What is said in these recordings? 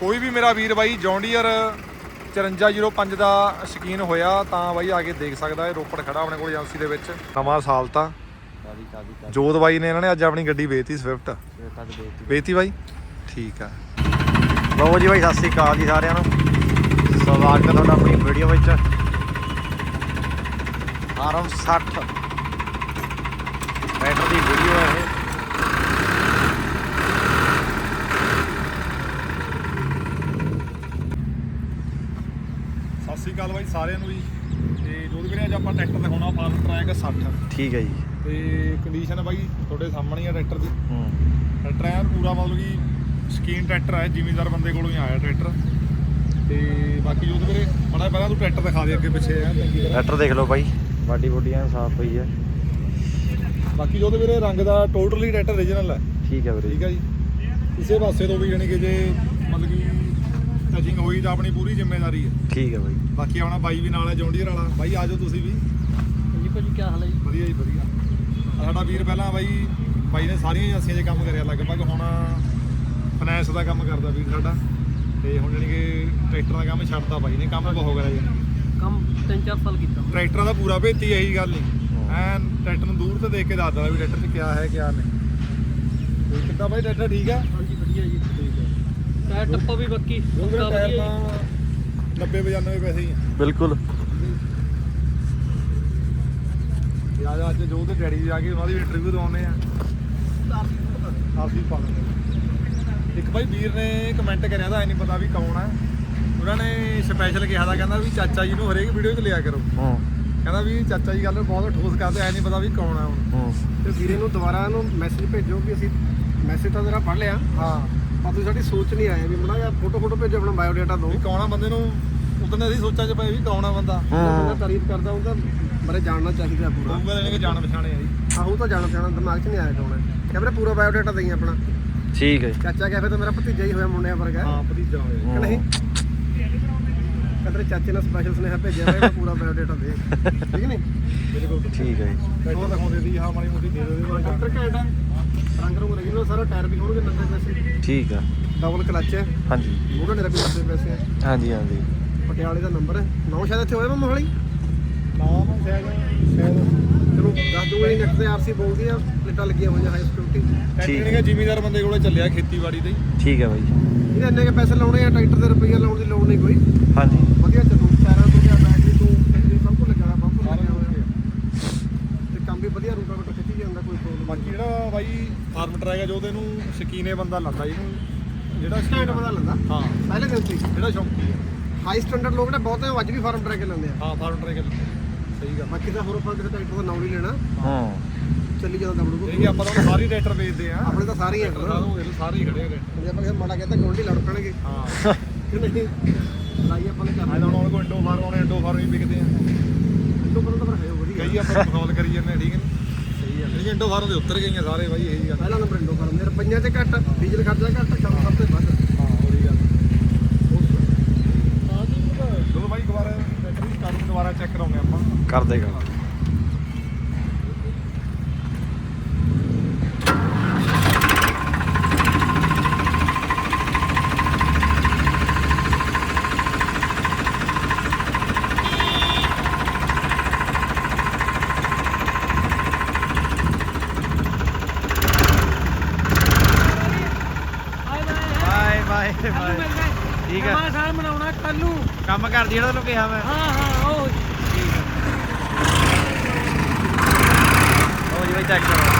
ਕੋਈ ਵੀ ਮੇਰਾ ਵੀਰ ਬਾਈ ਜੌਂਡੀਅਰ 5405 ਦਾ ਸ਼ਕੀਨ ਹੋਇਆ ਤਾਂ ਬਾਈ ਆ ਕੇ ਦੇਖ ਸਕਦਾ ਹੈ ਰੋਪੜ ਖੜਾ ਆਪਣੇ ਕੋਲ ਏਜੰਸੀ ਦੇ ਵਿੱਚ। ਨਵਾਂ ਸਾਲ ਤਾਂ। ਜੋਤ ਬਾਈ ਨੇ ਇਹਨਾਂ ਨੇ ਅੱਜ ਆਪਣੀ ਗੱਡੀ ਵੇਚਤੀ ਸਵਿਫਟ। ਵੇਚਤੀ। ਬਾਈ? ਠੀਕ ਆ। ਲਓ ਜੀ ਬਾਈ ਸਤਿ ਸ੍ਰੀ ਅਕਾਲ ਜੀ ਸਾਰਿਆਂ ਨੂੰ। ਸਵਾਗਤ ਹੈ ਤੁਹਾਡਾ ਆਪਣੀ ਵੀਡੀਓ ਵਿੱਚ। ਆਰਮ 60 ਮੀਟਰ ਦੀ ਵੀਡੀਓ ਹੈ ਇਹ ਸਤਿ ਸ੍ਰੀ ਅਕਾਲ ਬਾਈ ਸਾਰਿਆਂ ਨੂੰ ਜੀ। ਤੇ ਜੋਤ ਵੀਰੇ ਅੱਜ ਆਪਾਂ ਟਰੈਕਟਰ ਦਿਖਾਉਣਾ ਫਾਰਮ ਟਰੈਕ 60 ਠੀਕ ਹੈ ਜੀ। ਤੇ ਕੰਡੀਸ਼ਨ ਬਾਈ ਤੁਹਾਡੇ ਸਾਹਮਣੇ ਆ ਟਰੈਕਟਰ ਦੀ। ਹੂੰ। ਟਰੈਕਟਰ ਐਨ ਪੂਰਾ ਮਤਲਬ ਕਿ ਸਕੀਨ ਟਰੈਕਟਰ ਹੈ ਜ਼ਿਮੀਂਦਾਰ ਬੰਦੇ ਕੋਲੋਂ ਹੀ ਆਇਆ ਟਰੈਕਟਰ। ਤੇ ਬਾਕੀ ਜੋਤ ਵੀਰੇ ਬੜਾ ਪਹਿਲਾਂ ਤੂੰ ਟਰੈਕਟਰ ਦਿਖਾ ਦੇ ਅੱਗੇ ਪਿੱਛੇ ਤਰ੍ਹਾਂ। ਟਰੈਕਟਰ ਦੇਖ ਲਓ ਬਾਈ ਬਾਡੀ ਬੋਡੀ ਐਨ ਸਾਫ਼ ਪਈ ਹੈ ਬਾਕੀ ਜੋਤ ਵੀਰੇ ਰੰਗ ਦਾ ਟੋਟਲੀ ਟਰੈਕਟਰ ਓਰੀਜਨਲ ਹੈ ਠੀਕ ਹੈ ਵੀਰੇ। ਠੀਕ ਹੈ ਜੀ। ਕਿਸੇ ਪਾਸੇ ਤੋਂ ਵੀ ਜਾਣੀ ਕਿ ਜੇ ਮਤਲਬ ਕਿ ਟਚਿੰਗ ਹੋਈ ਤਾਂ ਆਪਣੀ ਪੂਰੀ ਜ਼ਿੰਮੇਵਾਰੀ ਹੈ। ਠੀਕ ਹੈ ਬਾਈ। ਬਾਕੀ ਆਪਣਾ ਬਾਈ ਵੀ ਨਾਲ ਹੈ ਜੌਂਡੀਅਰ ਵਾਲਾ। ਬਾਈ ਆਜੋ ਤੁਸੀਂ ਵੀ। ਜੀ ਭਾਜੀ ਕੀ ਹਾਲ ਹੈ ਜੀ? ਵਧੀਆ ਜੀ ਵਧੀਆ। ਸਾਡਾ ਵੀਰ ਪਹਿਲਾਂ ਬਾਈ ਬਾਈ ਨੇ ਸਾਰੀਆਂ ਏਜੰਸੀਆਂ 'ਚ ਕੰਮ ਕਰਿਆ ਲਗਭਗ। ਹੁਣ ਫਾਈਨੈਂਸ ਦਾ ਕੰਮ ਕਰਦਾ ਵੀਰ ਸਾਡਾ। ਤੇ ਹੁਣ ਜਾਣੀ ਕਿ ਟਰੈਕਟਰ ਦਾ ਕੰਮ ਛੱਡਤਾ ਬਾਈ ਨੇ। ਕੰਮ ਬਹੁਤ ਕਰਿਆ ਕਿ। ਕੰਮ 3-4 ਸਾਲ ਕੀਤਾ। ਟਰੈਕਟਰਾਂ ਦਾ ਪੂਰਾ ਭੇਤੀ ਇਹੀ ਗੱਲ ਨਹੀਂ ਐਨ ਟਰੈਕਟਰ ਨੂੰ ਦੂਰ ਤੋਂ ਦੇਖ ਕੇ ਦੱਸ ਦਿੰਦਾ ਵੀ ਟਰੈਕਟਰ 'ਚ ਕਿਆ ਹੈ ਕਿਆ ਨਹੀਂ। ਕਿੱਦਾਂ ਬਾਈ ਟਰੈਕਟਰ ਠੀਕ ਆ? ਹਾਂਜੀ ਵਧੀਆ ਜੀ। ਠੀਕ ਹੈ ਟਾਇਰ ਟੱਪਾ ਵੀ ਬੱਕੀ ਉਹ ਪੱਕਾ ਟਾਇਰ ਵਧੀਆ ਤਾਂ ਜੀ 90 95 ਪੈਸੇ ਹੀ ਆ। ਬਿਲਕੁਲ। ਜਾ ਅੱਜ ਜੋ ਤੇ ਡੈਡੀ ਜਾ ਕੇ ਉਹਨਾਂ ਦੀ ਇੰਟਰਵਿਊ ਦਵਾਉਣੇ ਆ। ਆਰਸੀ ਪਾ ਦਿੰਦੇ ਇੱਕ ਭਾਈ ਵੀਰ ਨੇ ਕਮੈਂਟ ਕਰਿਆ ਤਾਂ ਐ ਨਹੀਂ ਪਤਾ ਵੀ ਕੌਣ ਆ। ਉਹਨਾਂ ਨੇ ਸਪੈਸ਼ਲ ਕਿਹਾ ਤਾਂ ਕਹਿੰਦਾ ਵੀ ਚਾਚਾ ਜੀ ਨੂੰ ਹਰੇਕ ਵੀਡੀਓ 'ਚ ਲਿਆ ਕਰੋ। ਹੂੰ। ਕਹਿੰਦਾ ਵੀ ਚਾਚਾ ਜੀ ਗੱਲ ਬਹੁਤ ਠੋਸ ਕਰਦੇ ਐ ਨਹੀਂ ਪਤਾ ਵੀ ਕੌਣ ਆ ਹੁਣ। ਹੂੰ। ਤੇ ਵੀਰੇ ਨੂੰ ਦੁਬਾਰਾ ਇਹਨੂੰ ਮੈਸੇਜ ਭੇਜੋ ਕਿ ਅਸੀਂ ਮੈਸੇਜ ਤਾਂ ਜਰਾ ਪੜ੍ਹ ਲਿਆ। ਹਾਂ। ਪਰ ਤੁਸੀਂ ਸਾਡੀ ਸੋਚ ਨਹੀਂ ਆਇਆ ਵੀ ਮੜਾ ਜਾਂ ਫੋਟੋ ਫੋਟੋ ਭੇਜੋ ਆਪਣਾ ਬਾਇਓ ਡਾਟਾ ਦਿਓ ਵੀ ਕੌਣ ਆ ਬੰਦੇ ਨੂੰ? ਉਦੋਂ ਅਸੀਂ ਸੋਚਾਂ 'ਚ ਪਏ ਵੀ ਕੌਣ ਆ ਬੰਦਾ। ਬੰਦਾ ਤਾਰੀਫ ਕਰਦਾ ਉਹਦਾ ਬਾਰੇ ਜਾਣਨਾ ਚਾਹੀਦਾ ਪੂਰਾ। ਹੋਊਗਾ ਜਾਣੀ ਕਿ ਜਾਣ ਪਛਾਣੇ ਆ ਜੀ। ਆਹੋ ਤਾਂ ਜਾਣ ਪਛਾਣ ਦਿਮਾਗ 'ਚ ਨਹੀਂ ਆਇਆ ਕੌਣ ਹੈ। ਕਹਿੰਦਾ ਪੂਰਾ ਬਾਇਓ ਡਾਟਾ ਦੇਈ ਆਪਣਾ। ਠੀਕ ਹੈ ਜੀ। ਚਾਚਾ ਕਹੇ ਤਾਂ ਮੇਰਾ ਭਤੀਜਾ ਹੀ ਹੋਇਆ ਮੁੰਡਿਆਂ ਵਰਗਾ। ਹਾਂ ਭਤੀਜਾ ਹੋਇਆ। ਕਿ ਨਹੀਂ? ਕਹਿੰਦੇ ਚਾਚੇ ਨੇ ਸਪੈਸ਼ਲ ਸੁਨੇਹਾ ਭੇਜਿਆ ਵਾ ਇਹਨੂੰ ਪੂਰਾ ਬਾਇਓ ਡਾਟਾ ਦੇ। ਠੀਕ ਨਹੀਂ? ਬਿਲਕੁਲ। ਠੀਕ ਹੈ ਜੀ। ਟਰੈਕਟਰ ਦਿਖਾਉਂਦੇ ਸੀ ਹਾਂ ਮਾੜੀ ਮੋਟੀ ਦੇ ਦਿਓ ਡਾਕਟਰ ਘੈਂਟ ਹੈ। ਰੰਗ ਰੂੰਗ original ਸਾਰਾ ਟਾਇਰ ਵੀ ਹੋਣਗੇ 90 ਪੈਸੇ। ਠੀਕ ਆ। ਡਬਲ ਕਲਚ ਹੈ। ਹਾਂਜੀ। ਮੋਢਾ ਨੇ 90 ਪੈਸੇ। ਹੈ ਹਾਂਜੀ ਹਾਂਜੀ। ਪਟਿਆਲੇ ਦਾ ਨੰਬਰ ਹੈ। ਨੌ ਸ਼ਾਇਦ ਇੱਥੇ ਹੋਇਆ ਮੈਂ ਮੋਹਾਲੀ ਨਾਮ ਸ਼ਾਇਦ ਸ਼ਾਇਦ। ਚਲੋ ਦੱਸ ਦੂੰਗਾ ਨੈਟ ਤੇ ਆਰਸੀ ਬੋਲਦੀ ਆ ਪਲੇਟਾਂ ਲੱਗੀਆਂ ਹੋਈਆਂ ਹਾਈ ਸਿਕਿਉਰਿਟੀ ਟਰੈਕਟਰ ਨੇ ਜ਼ਿਮੀਦਾਰ ਬੰਦੇ ਕੋਲੇ ਚੱਲਿਆ ਖੇਤੀਬਾੜੀ ਤੇ। ਹੀ। ਠੀਕ ਹੈ ਬਾਈ। ਇਹਦੇ ਇੰਨੇ ਕੇ ਪੈਸੇ ਲਾਉਣੇ ਆ ਟਰੈਕਟਰ ਦੇ ਰੁਪਈਆ ਲਾਉਣ ਦੀ ਲੋੜ ਨਹੀਂ ਕੋਈ। ਹਾਂਜੀ। ਵਧੀਆ ਚੱਲੂ ਟਾਇਰਾਂ ਤੋਂ ਜਾਂ ਬੈਟਰੀ ਤੋਂ ਸਭ ਕੁਝ ਲੱਗਾ ਹੋਇਆ ਪੰਪ ਲੱਗਿਆ ਹੋਇਆ। ਤੇ ਕੰਮ ਵੀ ਵਧੀਆ ਖਿੱਚੀ ਜਾਂਦਾ ਕੋਈ ਪ੍ਰੋਬਲਮ ਬਾਕੀ ਜਿਹੜਾ ਬਾਈ ਫਾਰਮ ਟਰੈਕ ਹੈ ਜੋ ਤੇ ਇਹਨੂੰ ਸ਼ਕੀਨੇ ਬੰਦਾ ਲਾਂਦਾ ਇਹਨੂੰ ਜਿਹੜਾ ਸਟੈਂਡ ਬਦਲ ਲੈਂਦਾ? ਹਾਂ। ਪਹਿਲੇ ਦਿਨ ਸੀ ਜਿਹੜਾ ਸ਼ੌਂਕੀ ਹੈ ਹਾਈ ਸਟੈਂਡਰਡ ਲੋਕ ਨੇ ਬਹੁਤੇ ਅੱਜ ਵੀ ਫਾਰਮ ਟਰੈਕ ਲੈਂਦੇ ਆ। ਹਾਂ ਫਾਰਮ ਟਰੈਕ ਸਹੀ ਗੱਲ। ਬਾਕੀ ਤਾਂ ਹੋਰ ਆਪਾਂ ਕਿਸੇ ਟਰੈਕਟਰ ਦਾ ਨਾਮ ਨਹੀਂ ਲੈਣਾ। ਹੂੰ। ਚੱਲੀ ਜਾਂਦਾ ਦਬੜੂ ਇਹ ਕਿ ਆਪਾਂ ਤਾਂ ਸਾਰੀ ਟਰੈਕਟਰ ਵੇਚਦੇ ਆ। ਆਪਣੇ ਤਾਂ ਸਾਰੇ ਹੀ ਆ ਟਰੈਕਟਰ। ਸਾਰੇ ਹੋ ਹੀ ਖੜੇ ਆ ਟਰੈਕਟਰ। ਜੇ ਆਪਾਂ ਕਿਸੇ ਮਾੜਾ ਕਹਿੰਦਾ ਗੋਲਡੀ ਲੜ ਪੈਣਗੇ। ਹਾਂ। ਲਾਈ ਆਪਾਂ ਨੇ ਕਰਨਾ ਹੁਣ ਉਹਨਾਂ ਕੋਲ ਇੰਡੋ ਫਾਰਮ ਆਉਣੇ ਇੰਡੋ ਫਾਰਮ ਹੀ ਵਿਕਦੇ ਆ। ਇੰਡੋ ਪਤਾ ਤਾਂ ਫਿਰ ਹੈ ਵਧੀਆ। ਕਈ ਆਪਾਂ ਮਖੌਲ ਕਰੀ ਜਾਂਦੇ ਠੀਕ ਹੈ ਹੈ ਇੰਡੋ ਫਾਰਮ ਦੇ ਉੱਤਰ ਗਈਆਂ ਸਾਰੇ ਬਾਈ ਇਹੀ ਗੱਲ। ਪਹਿਲਾ ਨੰਬਰ ਇੰਡੋ ਫਾਰਮ ਦੇ ਰੁਪਈਆਂ ਤੇ ਘੱਟ ਡੀਜ਼ਲ ਖਰਚਾ ਘੱਟ ਕੰਮ ਸਭ ਤੋਂ ਵੱਧ। ਹਾਂ ਉਹਦੀ ਗੱਲ। ਚਲੋ ਬਾਈ ਦੁਬਾਰਾ ਦੀ ਸਟਾਰਟਿੰਗ ਦੁਬਾਰਾ ਚੈੱਕ ਕਰਾਉਂਦੇ ਆਪਾਂ। ਕਰ ਦੇਗਾ ਹਾਏ ਬਾਏ ਬਾਏ ਬਾਏ ਕੱਲ ਨੂੰ ਮਿਲ ਗਏ ਠੀਕ ਹੈ। ਨਵਾਂ ਸਾਲ ਮਨਾਉਣਾ ਕੱਲ ਨੂੰ ਕਰ ਜਿਹੜਾ ਤੈਨੂੰ ਕਿਹਾ ਮੈਂ। ਹਾਂ ਹਾਂ ਉਹ ਉਹ ਜੀ ਬਾਈ ਚੈੱਕ ਕਰੋ।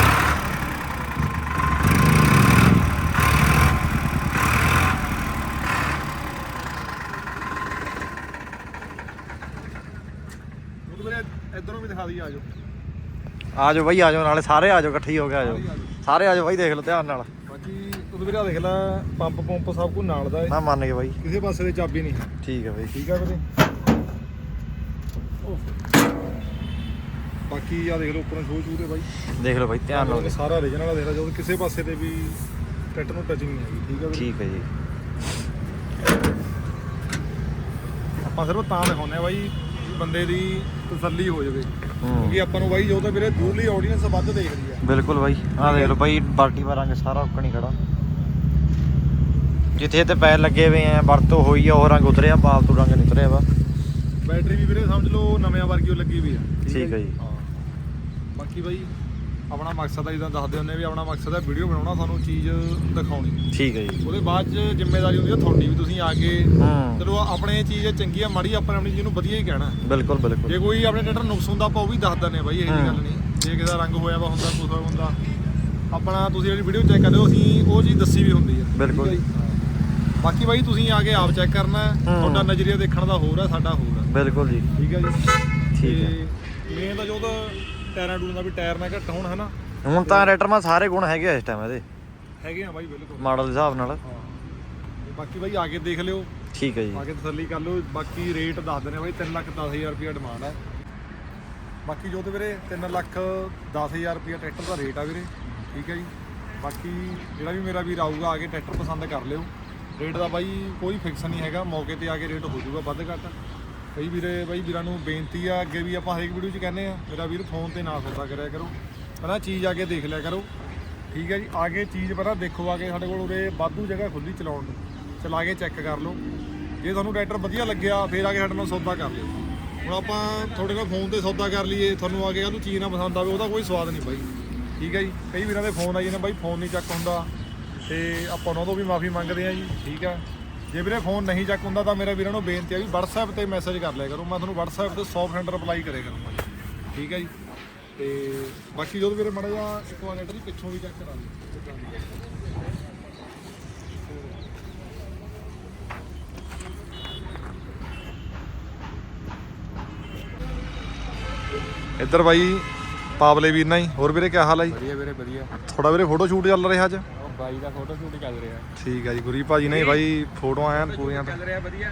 ਇਧਰੋਂ ਵੀ ਦਿਖਾ ਦਈ ਆਜੋ ਆ ਜਾਓ ਬਾਈ ਆ ਜਾਓ ਨਾਲੇ ਸਾਰੇ ਆ ਜਾਓ ਇਕੱਠੇ ਹੀ ਕੇ ਆ ਜਾਓ। ਸਾਰੇ ਆ ਜਾਓ। ਸਾਰੇ ਆ ਜਾਓ ਬਾਈ ਦੇਖ ਲਓ ਧਿਆਨ ਨਾਲ। ਤੂੰ ਵੀਰੇ ਦੇਖ ਲੈ ਪੰਪ ਪੰਪ ਸਭ ਕੁਝ ਨਾਲ ਦਾ ਹੈ ਮੈਂ ਮੰਨ ਗਿਆ ਬਾਈ। ਕਿਸੇ ਪਾਸੇ ਦੀ ਚਾਬੀ ਨਹੀਂ ਹੈ। ਠੀਕ ਹੈ ਬਾਈ। ਠੀਕ ਆ ਵੀਰੇ ਬਾਕੀ ਆ ਦੇਖ ਲਓ ਉੱਪਰੋਂ ਸ਼ੋਅ ਸ਼ੂ ਦੇ ਬਾਈ। ਦੇਖ ਲਓ ਬਾਈ ਧਿਆਨ ਨਾਲ ਸਾਰਾ origignal ਆ ਦੇਖ ਲੈ ਜਦੋਂ ਕਿਸੇ ਪਾਸੇ ਤੇ ਵੀ ਟਰੈਕਟਰ ਨੂੰ ਟੱਚਿੰਗ ਨਹੀਂ ਹੈਗੀ ਠੀਕ ਆ ਵੀਰੇ ਠੀਕ ਹੈ ਜੀ। ਆਪਾਂ ਸਿਰਫ ਤਾਂ ਦਿਖਾਉਂਦੇ ਆ ਬਾਈ ਬੰਦੇ ਦੀ ਤਸੱਲੀ ਹੋ ਜਾਵੇ। ਹੂੰ। ਕਿਉਂਕਿ ਆਪਾਂ ਨੂੰ ਬਾਈ ਜੋ ਤਾਂ ਵੀਰੇ ਦੂਰਲੀ ਆਡੀਅנס ਵੱਧ ਦੇਖਦੀ ਆ। ਬਿਲਕੁਲ ਬਾਈ। ਆ। ਦੇਖ ਲਓ ਬਾਈ ਬਾਲਟੀ ਰੰਗ ਸਾਰਾ ਉੱਕਣੀ ਖੜਾ। ਜਿੱਥੇ ਤੇ ਪੈਰ ਲੱਗੇ ਹੋਏ ਆ ਵਰਤੋਂ ਹੋਈ ਆ ਉਹ ਰੰਗ ਉਤਰਿਆ ਫਾਲਤੂ ਰੰਗ ਨਹੀਂ ਉਤਰਿਆ ਵਾ। ਬੈਟਰੀ ਵੀ ਵੀਰੇ ਸਮਝ ਲਓ ਨਵਿਆਂ ਵਰਗੀ ਓ ਲੱਗੀ ਵੀ ਆ। ਠੀਕ ਹੈ ਜੀ। ਹਾਂ। ਬਾਕੀ ਬਾਈ ਆਪਣਾ ਮਕਸਦ ਆ ਜਿੱਦਾਂ ਦੱਸਦੇ ਹੁੰਦੇ ਵੀ ਆਪਣਾ ਮਕਸਦ ਹੈ ਵੀਡੀਓ ਬਣਾਉਣਾ ਤੁਹਾਨੂੰ ਚੀਜ਼ ਦਿਖਾਉਣੀ। ਠੀਕ ਹੈ ਜੀ। ਉਹਦੇ ਬਾਅਦ ਚ ਜ਼ਿੰਮੇਵਾਰੀ ਹੁੰਦੀ ਹੈ ਤੁਹਾਡੀ ਵੀ ਤੁਸੀਂ ਆ ਕੇ ਹੂੰ। ਚਲੋ ਆਪਣੇ ਚੀਜ਼ ਚੰਗੀ ਆ ਮਾੜੀ ਆਪਾਂ ਆਪਣੀ ਚੀਜ਼ ਨੂੰ ਵਧੀਆ ਹੀ ਕਹਿਣਾ। ਬਿਲਕੁਲ ਬਿਲਕੁਲ। ਜੇ ਕੋਈ ਆਪਣੇ ਟਰੈਕਟਰ ਨੁਕਸ ਹੁੰਦਾ ਆਪਾਂ ਉਹ ਵੀ ਦੱਸ ਆ ਬਾਈ ਇਹ ਜੀ ਹਾਂ। ਗੱਲ ਨਹੀਂ। ਜੇ ਕਿਸੇ ਦਾ ਰੰਗ ਹੋਇਆ ਵਾ ਹੁੰਦਾ ਹੋਇਆ ਹੁੰਦਾ ਆਪਣਾ ਤੁਸੀਂ ਜਿਹੜੀ ਵੀਡੀਓ ਚੈੱਕ ਕਰਦੇ ਹੋ ਅਸੀਂ ਉਹ ਚੀਜ਼ ਦੱਸੀ ਵੀ ਹੁੰਦੀ ਆ। ਬਿਲਕੁਲ। ਠੀਕ ਜੀ? ਬਾਕੀ ਬਾਈ ਤੁਸੀਂ ਆ ਕੇ ਆਪ ਚੈੱਕ ਕਰਨਾ ਹੈ। ਹਾਂ। ਤੁਹਾਡਾ ਨਜ਼ਰੀਆ ਦੇਖਣ ਦਾ ਹੋਰ ਆ ਸਾਡਾ ਹੋਰ ਆ ਬਿਲਕੁਲ ਜੀ। ਠੀਕ ਹੈ ਜੀ। ਠੀਕ ਹੈ। ਮੇਨ ਤਾਂ ਜੋ ਤਾਂ ਟਾਇਰਾਂ ਟੂਰਾਂ ਦਾ ਵੀ ਟਾਇਰ ਨਾ ਘੱਟ ਹੋਣ ਹਨਾ? ਹੁਣ ਤਾਂ ਰੈਟਰ ਮਾ ਸਾਰੇ ਗੁਣ ਹੈਗੇ ਆ ਇਸ ਟਾਈਮ ਇਹਦੇ। ਹੈਗੇ ਆ ਬਾਈ ਬਿਲਕੁਲ। ਮਾਡਲ ਦੇ ਹਿਸਾਬ ਨਾਲ। ਹਾਂ। ਤੇ ਬਾਕੀ ਬਾਈ ਆ ਕੇ ਦੇਖ ਲਿਓ। ਠੀਕ ਹੈ ਜੀ। ਆ ਕੇ ਤਸੱਲੀ ਕਰ ਲਓ। ਬਾਕੀ ਰੇਟ ਦੱਸ ਦਿੰਦੇ ਆ ਬਾਈ 3 ਲੱਖ 10000 ਰੁਪਏ ਡਿਮਾਂਡ ਹੈ। ਬਾਕੀ ਜੋ ਤੇ ਵੀਰੇ 3 ਲੱਖ 10000 ਰੁਪਏ ਟਰੈਕਟਰ ਦਾ ਰੇਟ ਆ ਵੀਰੇ। ਠੀਕ ਹੈ ਜੀ। ਬਾਕੀ ਜਿਹੜਾ ਵੀ ਮੇਰਾ ਵੀਰ ਆਊਗਾ ਆ ਕੇ ਟਰੈਕਟਰ ਪਸੰਦ ਕਰ ਲਿਓ। ਰੇਟ ਦਾ ਬਾਈ ਕੋਈ ਫਿਕਸ ਨਹੀਂ ਹੈਗਾ, ਮੌਕੇ ਤੇ ਆ ਕੇ ਰੇਟ ਹੋ ਜਾਊਗਾ ਵੱਧ ਘੱਟ। ਕਈ ਵੀਰੇ ਬਾਈ ਵੀਰਾਂ ਨੂੰ ਬੇਨਤੀ ਆ, ਅੱਗੇ ਵੀ ਆਪਾਂ ਹਰੇਕ ਵੀਡੀਓ 'ਚ ਕਹਿੰਦੇ ਆ, ਮੇਰਾ ਵੀਰ ਫੋਨ ਤੇ ਨਾ ਸੌਦਾ ਕਰਿਆ ਕਰੋ। ਪਹਿਲਾਂ ਚੀਜ਼ ਆ ਕੇ ਦੇਖ ਲਿਆ ਕਰੋ। ਠੀਕ ਹੈ ਜੀ, ਆ ਕੇ ਚੀਜ਼ ਪਹਿਲਾਂ ਦੇਖੋ, ਆ ਕੇ ਸਾਡੇ ਕੋਲ ਉਰੇ ਵਾਧੂ ਜਗ੍ਹਾ ਖੁੱਲੀ ਚਲਾਉਣ ਨੂੰ। ਚਲਾ ਕੇ ਚੈੱਕ ਕਰ ਲਓ। ਜੇ ਤੁਹਾਨੂੰ ਟਰੈਕਟਰ ਵਧੀਆ ਲੱਗਿਆ, ਫਿਰ ਆ ਕੇ ਸਾਡੇ ਨਾਲ ਸੌਦਾ ਕਰ ਲਿਓ। ਹੁਣ ਆਪਾਂ ਤੁਹਾਡੇ ਨਾਲ ਫੋਨ ਤੇ ਸੌਦਾ ਕਰ ਲਈਏ, ਤੁਹਾਨੂੰ ਆ ਕੇ ਕਹਿੰਦਾ ਚੀਜ਼ ਨਾ ਪਸੰਦ ਆਵੇ, ਉਹਦਾ ਕੋਈ ਸਵਾਦ ਨਹੀਂ ਬਾਈ। ਠੀਕ ਹੈ ਜੀ, ਕਈ ਵੀਰਾਂ ਦੇ ਫੋਨ ਆਈ ਜਾਂਦੇ ਬਾਈ ਫੋਨ ਨਹੀਂ ਚੱਕ ਹੁੰਦਾ। ਤੇ ਆਪਾਂ ਉਹਨਾਂ ਤੋਂ ਵੀ ਮਾਫੀ ਮੰਗਦੇ ਆ ਜੀ ਠੀਕ ਆ। ਜੇ ਵੀਰੇ ਫੋਨ ਨਹੀਂ ਚੱਕ ਹੁੰਦਾ ਤਾਂ ਮੇਰਾ ਵੀਰਾਂ ਨੂੰ ਬੇਨਤੀ ਆ ਵੀ WhatsApp ਤੇ ਮੈਸੇਜ ਕਰ ਲਿਆ ਕਰੋ। ਮੈਂ ਤੁਹਾਨੂੰ WhatsApp ਤੇ 100% ਰਿਪਲਾਈ ਕਰਿਆ ਕਰੂੰਗਾ ਜੀ ਠੀਕ ਹੈ ਜੀ। ਤੇ ਬਾਕੀ ਜਦੋਂ ਵੀਰੇ ਮੜਾ ਜਾ ਇੱਕ ਵਾਰ ਲੈਟਰ ਪਿੱਛੋਂ ਵੀ ਚੈੱਕ ਕਰਾ ਲਿਓ। ਇੱਧਰ ਬਾਈ ਪਾਵਲੇ ਵੀਰ ਨਾਲ ਹੀ। ਹੋਰ ਵੀਰੇ ਕੀ ਹਾਲ ਹੈ ਜੀ? ਵਧੀਆ ਵੀਰੇ ਵਧੀਆ। ਥੋੜਾ ਵੀਰੇ ਫੋਟੋ ਸ਼ੂਟ ਚੱਲ ਰਿਹਾ ਅੱਜ? ਬਾਈ ਦਾ ਫੋਟੋ ਸ਼ੂਟ ਚੱਲ ਰਿਹਾ। ਠੀਕ ਹੈ ਜੀ ਗੁਰੀ ਭਾਜੀ ਨੇ ਬਾਈ ਫੋਟੋਆਂ ਆਇਆ ਪੂਰੀਆਂ ਤਾਂ ਰਿਹਾ ਵਧੀਆ।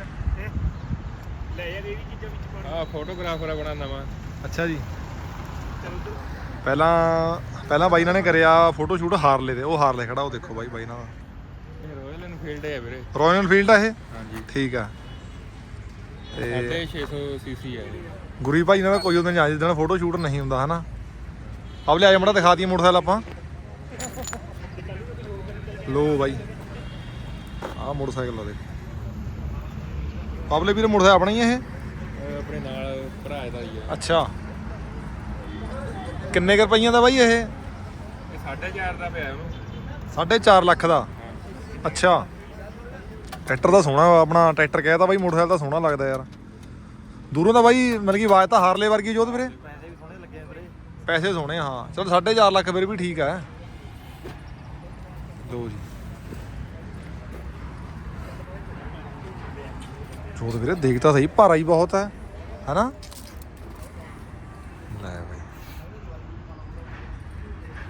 ਲੈ ਯਾਰ ਇਹ ਵੀ ਚੀਜ਼ਾਂ ਵਿੱਚ ਆ ਫੋਟੋਗ੍ਰਾਫਰ ਆ ਬਣਾ ਨਵਾਂ। ਅੱਛਾ ਜੀ। ਪਹਿਲਾਂ ਪਹਿਲਾਂ ਬਾਈ ਨੇ ਕਰਿਆ ਫੋਟੋ ਸ਼ੂਟ ਹਾਰਲੇ ਦੇ ਉਹ ਹਾਰਲੇ ਖੜਾ ਉਹ ਦੇਖੋ ਬਾਈ ਬਾਈ ਨਾਲ। ਇਹ ਰੋਇਲ ਐਨਫੀਲਡ ਹੈ ਵੀਰੇ। ਰਾਇਲ ਫੀਲਡ ਆ ਇਹ? ਹਾਂਜੀ। ਠੀਕ ਆ। ਤੇ 650 ਸੀਸੀ ਹੈ। ਗੁਰੀ ਭਾਈ ਨਾਲ ਕੋਈ ਉਹਦੇ ਜਾਂ ਜਿੱਦਣ ਫੋਟੋ ਸ਼ੂਟ ਨਹੀਂ ਹੁੰਦਾ ਹਨਾ? ਆਪ ਲਿਆ ਮੜਾ ਦਿਖਾ ਦਈਏ ਮੋਟਰਸਾਈਕਲ ਆਪਾਂ। ਲੋ ਬਾਈ। ਆਹ ਮੋਟਰਸਾਈਕਲ ਆ ਦੇ ਪਾਬਲੇ ਵੀਰ ਮੋਟਰਸਾਈਕਲ ਆਪਣਾ ਹੀ ਆ ਇਹ? ਆਪਣੇ ਨਾਲ ਭਰਾ ਦਾ ਹੀ ਹੈ ਅੱਛਾ। ਕਿੰਨੇ ਕੁ ਰੁਪਈਆਂ ਦਾ ਬਾਈ ਇਹ? ਇਹ 4.5 ਦਾ ਪਿਆ ਉਹਨੂੰ 4.5 ਲੱਖ ਦਾ? ਅੱਛਾ। ਟਰੈਕਟਰ ਦਾ ਸੋਹਣਾ ਆਪਣਾ ਟਰੈਕਟਰ ਕਹਿਤਾ ਬਾਈ ਮੋਟਰਸਾਈਕਲ ਤਾਂ ਸੋਹਣਾ ਲੱਗਦਾ ਯਾਰ। ਦੂਰੋਂ ਤਾਂ ਬਾਈ ਮਤਲਬ ਕਿ ਆਵਾਜ਼ ਤਾਂ ਹਾਰਲੇ ਵਰਗੀ ਜੋਤ ਵੀਰੇ। ਪੈਸੇ ਵੀ ਸੋਹਣੇ ਲੱਗੇ ਵੀਰੇ। ਪੈਸੇ ਸੋਹਣੇ ਆ, ਹਾਂ। ਚਲੋ 4.5 ਲੱਖ ਫਿਰ ਵੀ ਠੀਕ ਹੈ ਲੋ ਜੀ। ਜੋਤ ਵੀਰੇ, ਦੇਖ ਸਹੀ, ਭਾਰਾ ਹੀ ਬਹੁਤ ਹੈ, ਹੈਨਾ? ਲੈ ਬਾਈ।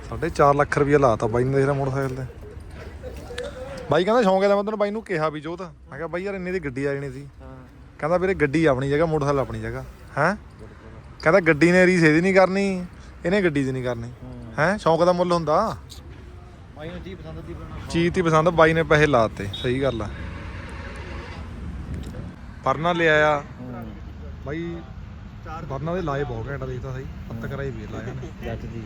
4.5 ਲੱਖ ਰੁਪਏ ਲਾਤਾ ਬਾਈ ਨੇ ਦੇਖ ਮੋਟਰਸਾਈਕਲ ਤੇ। ਬਾਈ ਕਹਿੰਦਾ ਸ਼ੌਂਕ ਹੈ ਤਾਂ ਮੈਂ ਤੈਨੂੰ ਬਾਈ ਨੂੰ ਕਿਹਾ ਵੀ ਜੋਤ, ਮੈਂ ਕਿਹਾ ਬਾਈ ਯਾਰ ਇੰਨੀ ਦੀ ਗੱਡੀ ਆ ਜਾਣੀ ਸੀ। ਕਹਿੰਦਾ ਵੀਰੇ ਗੱਡੀ ਆਪਣੀ ਜਗ੍ਹਾ, ਮੋਟਰਸਾਈਕਲ ਆਪਣੀ ਜਗ੍ਹਾ, ਹੈ? ਕਹਿੰਦਾ ਗੱਡੀ ਨੇ ਰੀਸ ਇਹਦੀ ਨਹੀਂ ਕਰਨੀ, ਇਹਨੇ ਗੱਡੀ ਦੀ ਨਹੀਂ ਕਰਨੀ, ਹੈ? ਸ਼ੌਂਕ ਦਾ ਮੁੱਲ ਹੁੰਦਾ। ਬਾਈ ਨੂੰ ਜੀ ਪਸੰਦ ਦੀ ਬਣਾ ਚੀਜ਼ ਦੀ ਪਸੰਦ ਬਾਈ ਨੇ ਪੈਸੇ ਲਾਤੇ ਸਹੀ ਗੱਲ ਆ। ਪਰਨਾ ਲਿਆਇਆ ਬਾਈ ਪਰਨਾ ਦੇ ਲਾਏ ਬਹੁਤ ਘੈਂਟਾ ਦੇਖਦਾ ਸਹੀ ਪੱਤ ਕਰਾਈ ਵੀ ਲਾਇਆ ਨੇ। ਜੱਜ ਦੀ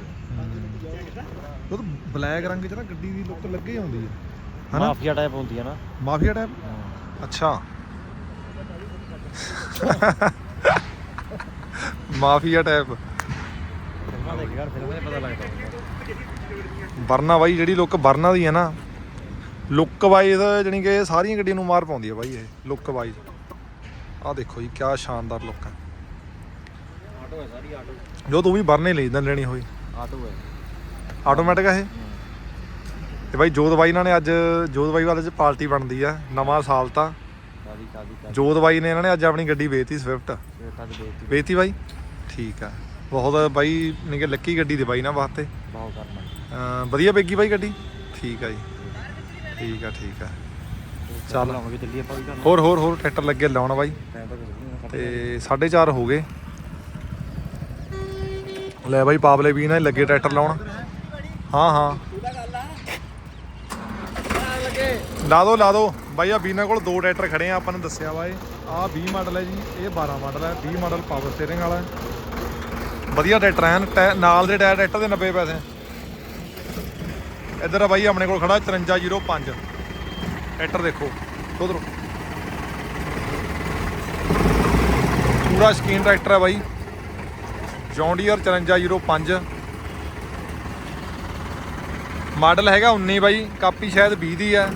ਉਹ ਤਾਂ ਬਲੈਕ ਰੰਗ ਚ ਨਾ ਗੱਡੀ ਦੀ ਲੁੱਕ ਲੱਗੇ ਆਉਂਦੀ ਹੈ ਹਨਾ? ਮਾਫੀਆ ਟਾਈਪ ਹੁੰਦੀ ਹੈ ਨਾ। ਮਾਫੀਆ ਟਾਈਪ ਅੱਛਾ। ਮਾਫੀਆ ਟਾਈਪ ਫਿਲਮਾਂ ਦੇਖ ਯਾਰ ਫਿਲਮਾਂ ਦੇ ਪਤਾ ਲੱਗਦਾ। ਵਰਨਾ ਬਾਈ ਜਿਹੜੀ ਲੁੱਕ ਵਰਨਾ ਦੀ ਹੈ ਨਾ ਲੁੱਕ ਵਾਈਜ਼ ਜਾਣੀ ਕਿ ਸਾਰੀਆਂ ਗੱਡੀਆਂ ਨੂੰ ਮਾਰ ਪਾਉਂਦੀ ਹੈ ਬਾਈ ਇਹ ਲੁੱਕ ਵਾਈਜ਼ ਆਹ ਦੇਖੋ ਜੀ ਕਿਆ ਸ਼ਾਨਦਾਰ ਲੁੱਕ ਹੈ ਆਟੋ ਹੈ ਸਾਰੀ ਆਟੋ। ਜੋ ਤੂੰ ਵੀ ਵਰਨੇ ਲਈ ਤਾਂ ਲੈਣੀ ਹੋਈ। ਆਟੋ ਹੈ। ਆਟੋਮੈਟਿਕ ਹੈ ਇਹ? ਤੇ ਬਾਈ ਜੋਤ ਬਾਈ ਇਹਨਾਂ ਨੇ ਅੱਜ ਜੋਤ ਬਾਈ ਵਾਲੇ ਚ ਪਾਰਟੀ ਬਣਦੀ ਆ ਨਵਾਂ ਸਾਲ ਤਾਂ। ਜੋਤ ਬਾਈ ਨੇ ਇਹਨਾਂ ਨੇ ਅੱਜ ਆਪਣੀ ਗੱਡੀ ਵੇਚਤੀ ਸਵਿਫਟ ਵੇਚਤੀ। ਬਾਈ? ਠੀਕ ਆ। ਬਹੁਤ ਬਾਈ ਨਿਕੇ ਲੱਕੀ ਗੱਡੀ ਦੇ ਬਾਈ ਨਾ ਵਾਸਤੇ ਬਹੁਤ ਕਰਨਾ ਅਮ ਵਧੀਆ ਵੇਗੀ ਬਾਈ ਗੱਡੀ? ਠੀਕ ਆ ਜੀ। ਠੀਕ ਆ ਠੀਕ ਆ। ਚੱਲ। ਆਪਾਂ ਵੀ ਹੋਰ ਹੋਰ ਹੋਰ ਟਰੈਕਟਰ ਲੱਗੇ ਲਾਉਣ ਬਾਈ। ਟਾਈਮ ਤਾਂ ਕੁਝ ਤੇ 4.5 ਹੋ ਗਏ। ਲੈ ਬਾਈ ਪਾਵਲੇ ਵੀ ਨਾ ਲੱਗੇ ਟਰੈਕਟਰ ਲਾਉਣ। ਹਾਂ ਹਾਂ। ਲਾ ਦੋ ਲਾ ਦੋ। ਬਾਈ ਆ ਵੀਨਾ ਕੋਲ ਦੋ ਟਰੈਕਟਰ ਖੜੇ ਆ ਆਪਾਂ ਨੇ ਦੱਸਿਆ ਵਾ ਇਹ। ਆ 20 ਮਾਡਲ ਹੈ ਜੀ ਇਹ 12 ਮਾਡਲ ਹੈ। 20 ਮਾਡਲ ਪਾਵਰ ਸਟੀਅਰਿੰਗ ਵਾਲਾ ਹੈ। ਵਧੀਆ ਟਰੈਕਟਰ ਹੈ ਟੈ- ਨਾਲ ਦੇ ਟਾਇਰ ਟਰੈਕਟਰ ਦੇ 90 ਪੈਸੇ। ਇੱਧਰ ਆ ਬਾਈ, ਆਪਣੇ ਕੋਲ ਖੜਾ 5305 ਟਰੈਕਟਰ ਦੇਖੋ, ਉਧਰੋਂ। ਪੂਰਾ ਸ਼ਕੀਨ ਟਰੈਕਟਰ ਹੈ ਬਾਈ। ਜੌਂਡੀਅਰ 5405 ਮਾਡਲ ਹੈਗਾ 19 ਬਾਈ, ਕਾਪੀ ਸ਼ਾਇਦ 20 ਦੀ ਹੈ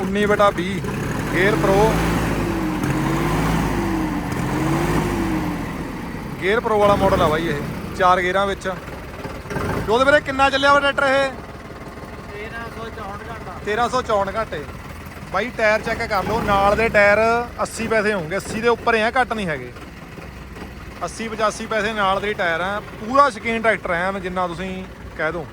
19 ਬਟਾ 20 ਗੇਅਰ ਪ੍ਰੋ। ਗੇਅਰ ਪ੍ਰੋ ਵਾਲਾ ਮਾਡਲ ਆ ਬਾਈ ਇਹ, ਚਾਰ ਗੇਅਰਾਂ ਵਿੱਚ। ਤੇ ਉਹਦੇ ਵੀਰੇ ਕਿੰਨਾ ਚੱਲਿਆ ਵਾ ਟਰੈਕਟਰ ਇਹ? 1364 ਘੰਟੇ। ਬਾਈ ਟਾਇਰ ਚੈੱਕ ਕਰ ਲਓ, ਨਾਲ ਦੇ ਟਾਇਰ 80 ਪੈਸੇ ਹੋਣਗੇ। 80 ਦੇ ਉੱਪਰ ਆ, ਘੱਟ ਨਹੀਂ ਹੈਗੇ। 80 85 ਪੈਸੇ ਨਾਲ ਦੇ ਟਾਇਰ ਆ। ਪੂਰਾ ਸ਼ਕੀਨ ਟਰੈਕਟਰ ਆ, ਜਿੰਨਾ ਤੁਸੀਂ ਕਹਿ ਦੋ।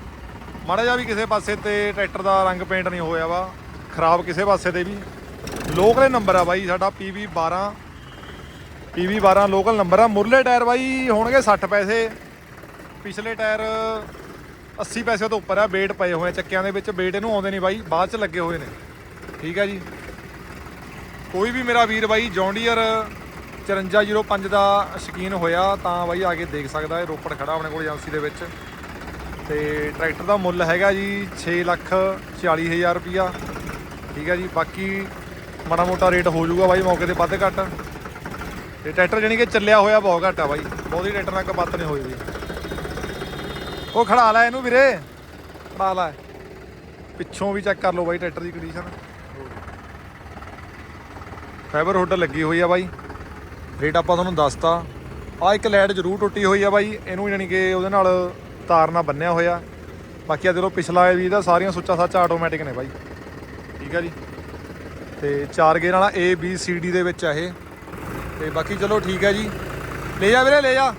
ਮਾੜਾ ਜਿਹਾ ਵੀ ਕਿਸੇ ਪਾਸੇ ਤੇ ਟਰੈਕਟਰ ਦਾ ਰੰਗ ਪੇਂਟ ਨਹੀਂ ਹੋਇਆ ਵਾ, ਖਰਾਬ ਕਿਸੇ ਪਾਸੇ ਤੇ ਵੀ। ਲੋਕਲ ਨੰਬਰ ਆ ਬਾਈ, ਸਾਡਾ PV 12 PV 12 ਲੋਕਲ ਨੰਬਰ ਆ। ਮੁਰਲੇ ਟਾਇਰ ਬਾਈ ਹੋਣਗੇ 60 ਪੈਸੇ। ਪਿਛਲੇ ਟਾਇਰ 80 ਪੈਸੇ ਤੋਂ ਉੱਪਰ ਆ। ਵੇਟ ਪਏ ਹੋਏ ਆ ਚੱਕਿਆਂ ਦੇ ਵਿੱਚ। ਵੇਟ ਇਹਨੂੰ ਆਉਂਦੇ ਨਹੀਂ ਬਾਈ। ਬਾਅਦ ਚ ਲੱਗੇ ਹੋਏ ਨੇ। ਠੀਕ ਆ ਜੀ। ਕੋਈ ਵੀ ਮੇਰਾ ਵੀਰ ਬਾਈ, ਜੌਂਡੀਅਰ 5405 ਦਾ ਸ਼ਕੀਨ ਹੋਇਆ, ਤਾਂ ਬਾਈ ਆ ਕੇ ਦੇਖ ਸਕਦਾ ਹੈ। ਰੋਪੜ ਖੜਾ ਆਪਣੇ ਕੋਲ ਏਜੰਸੀ ਦੇ ਵਿੱਚ। ਤੇ ਟਰੈਕਟਰ ਦਾ ਮੁੱਲ ਹੈਗਾ ਜੀ 6 ਲੱਖ 40 ਹਜ਼ਾਰ ਰੁਪਿਆ ਠੀਕ ਹੈ ਜੀ। ਬਾਕੀ ਮਾੜਾ ਮੋਟਾ ਰੇਟ ਹੋ ਜਾਊਗਾ ਬਾਈ, ਮੌਕੇ ਤੇ ਵੱਧ ਘੱਟ। ਤੇ ਟਰੈਕਟਰ ਜਾਣੀ ਕਿ ਚੱਲਿਆ ਹੋਇਆ ਬਹੁਤ ਘੱਟ ਆ ਬਾਈ। ਬਹੁਤੀ ਟਰੈਕਟਰ ਨਾਲ ਕਬੱਤ ਨਹੀਂ ਹੋਈ ਵੀ। ਉਹ ਖੜਾ ਲੈ ਇਹਨੂੰ ਵੀਰੇ। ਖੜਾ ਲੈ। ਪਿੱਛੋਂ ਵੀ ਚੈੱਕ ਕਰ ਲਓ ਬਾਈ ਟਰੈਕਟਰ ਦੀ ਕੰਡੀਸ਼ਨ ਫਾਈਬਰ ਹੁੱਡ ਲੱਗੀ ਹੋਈ ਆ ਬਾਈ। ਰੇਟ ਆਪਾਂ ਤੁਹਾਨੂੰ ਦੱਸਤਾ। ਆ ਇੱਕ ਲਾਈਟ ਜ਼ਰੂਰ ਟੁੱਟੀ ਹੋਈ ਆ ਬਾਈ। ਇਹਨੂੰ ਜਾਣੀ ਕਿ ਉਹਦੇ ਨਾਲ ਤਾਰ ਨਾਲ ਬੰਨਿਆ ਹੋਇਆ। ਬਾਕੀ ਆ ਦੇਖੋ ਪਿਛਲਾ ਵੀ ਇਹਦਾ ਸਾਰੀਆਂ ਸੁੱਚਾ ਸੱਚਾ ਆਟੋਮੈਟਿਕ ਨੇ ਬਾਈ। ਠੀਕ ਆ ਜੀ। ਤੇ ਚਾਰ ਗੇਅਰ ਵਾਲਾ A, B, C, D ਦੇ ਵਿੱਚ ਆ ਇਹ। ਤੇ ਬਾਕੀ ਚਲੋ ਠੀਕ ਹੈ ਜੀ। ਲੈ ਜਾ ਵੀਰੇ, ਲੈ ਜਾ।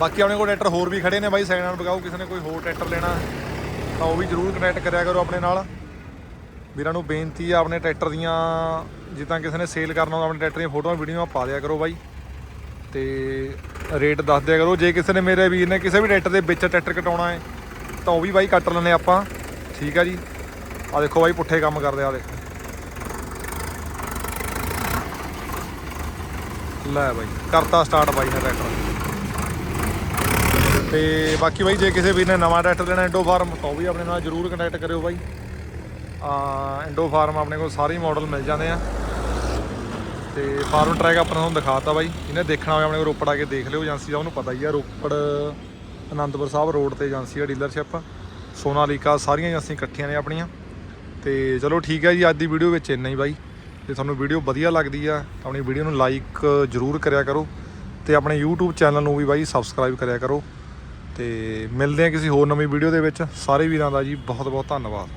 ਬਾਕੀ ਆਪਣੇ ਕੋਲ ਟਰੈਕਟਰ ਹੋਰ ਵੀ ਖੜੇ ਨੇ ਬਾਈ ਸੈਕਿੰਡ ਹੈਂਡ ਬਗਾਓ ਕਿਸੇ ਨੇ ਕੋਈ ਹੋਰ ਟਰੈਕਟਰ ਲੈਣਾ ਤਾਂ ਉਹ ਵੀ ਜਰੂਰ ਕਨੈਕਟ ਕਰਿਆ ਕਰੋ ਆਪਣੇ ਨਾਲ। ਵੀਰਾਂ ਨੂੰ ਬੇਨਤੀ ਆ ਆਪਣੇ ਟਰੈਕਟਰ ਦੀਆਂ, ਜਿੱਦਾਂ ਕਿਸੇ ਨੇ ਸੇਲ ਕਰਨਾ ਹੁੰਦਾ ਆਪਣੇ ਟਰੈਕਟਰ ਦੀਆਂ ਫੋਟੋਆਂ ਵੀਡੀਓਆਂ ਪਾ ਦਿਆ ਕਰੋ ਬਾਈ। ਤੇ ਰੇਟ ਦੱਸ ਦਿਆ ਕਰੋ, ਜੇ ਕਿਸੇ ਨੇ ਮੇਰੇ ਵੀਰ ਨੇ ਕਿਸੇ ਵੀ ਟਰੈਕਟਰ ਦੇ ਵਿੱਚ ਟਰੈਕਟਰ ਕਟਾਉਣਾ ਹੈ, ਤਾਂ ਉਹ ਵੀ ਬਾਈ ਕੱਟ ਲੈਣੇ ਆਪਾਂ। ਠੀਕ ਆ ਜੀ। ਆ ਦੇਖੋ ਬਾਈ, ਪੁੱਠੇ ਕੰਮ ਕਰਦੇ ਆ ਦੇਖੋ। ਲੈ ਬਾਈ, ਕਰਤਾ ਸਟਾਰਟ ਬਾਈ ਨੇ ਟਰੈਕਟਰ ਤੇ ਬਾਕੀ ਬਾਈ, ਜੇ ਕਿਸੇ ਵੀਰ ਨੇ ਨਵਾਂ ਟਰੈਕਟਰ ਲੈਣਾ ਇੰਡੋ ਫਾਰਮ ਤਾਂ ਉਹ ਵੀ ਆਪਣੇ ਨਾਲ ਜਰੂਰ ਕੰਟੈਕਟ ਕਰਿਓ ਬਾਈ। ਆ ਇੰਡੋ ਫਾਰਮ ਆਪਣੇ ਕੋਲ ਸਾਰੇ ਮਾਡਲ ਮਿਲ ਜਾਂਦੇ ਆ। ਤੇ ਫਾਰਮ ਟਰੈਕ ਆਪਣਾ ਤੁਹਾਨੂੰ ਦਿਖਾਤਾ ਬਾਈ। ਇਹਨੇ ਦੇਖਣਾ ਹੋਵੇ ਆਪਣੇ ਕੋਲ ਰੋਪੜ ਆ ਕੇ ਦੇਖ ਲਿਓ, ਏਜੰਸੀ ਦਾ ਉਹਨੂੰ ਪਤਾ ਹੀ ਆ, ਰੋਪੜ, ਅਨੰਦਪੁਰ ਸਾਹਿਬ ਰੋਡ ਤੇ ਏਜੰਸੀ ਆ ਡੀਲਰਸ਼ਿਪ ਸੋਨਾਲੀਕਾ, ਸਾਰੀਆਂ ਏਜੰਸੀਆਂ ਇਕੱਠੀਆਂ ਨੇ ਆਪਣੀਆਂ। ਤੇ ਚਲੋ ਠੀਕ ਹੈ ਜੀ, ਅੱਜ ਦੀ ਵੀਡੀਓ ਵਿੱਚ ਇੰਨਾ ਹੀ ਬਾਈ। ਜੇ ਤੁਹਾਨੂੰ ਵੀਡੀਓ ਵਧੀਆ ਲੱਗਦੀ ਆ ਤਾਂ ਆਪਣੀ ਵੀਡੀਓ ਨੂੰ ਲਾਈਕ ਜਰੂਰ ਕਰਿਆ ਕਰੋ ਤੇ ਆਪਣੇ YouTube ਚੈਨਲ ਨੂੰ ਵੀ ਬਾਈ ਸਬਸਕ੍ਰਾਈਬ ਕਰਿਆ ਕਰੋ ਤੇ ਮਿਲਦੇ ਆ ਕਿਸੇ ਹੋਰ ਨਵੀਂ ਵੀਡੀਓ ਦੇ ਵਿੱਚ। ਸਾਰੇ ਵੀਰਾਂ ਦਾ ਜੀ ਬਹੁਤ ਬਹੁਤ ਧੰਨਵਾਦ।